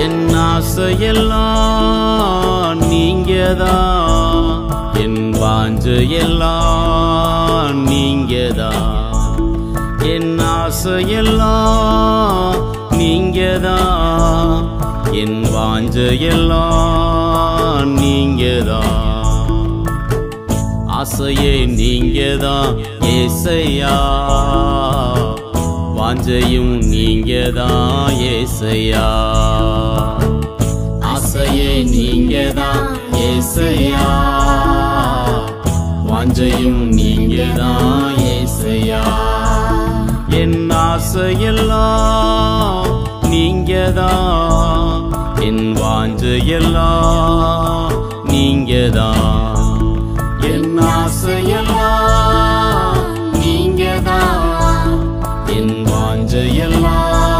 என் ஆசையெல்லாம் நீங்கதான் என் வாஞ்சையெல்லாம் நீங்கதான் என் ஆசையெல்லாம் நீங்கதான் என் வாஞ்சையெல்லாம் நீங்கதான் ஆசையே நீங்கதான் ஏசையா? வாஞ்சையும் நீங்கதான் ஏசையா? நீங்கதான் ஏசையா. வாஞ்சையும் நீங்கதான் ஏசையா. என் ஆசையெல்லாம் என் வாஞ்சையெல்லாம் நீங்கதான். என் ஆசையெல்லாம் என் வாஞ்சையெல்லாம்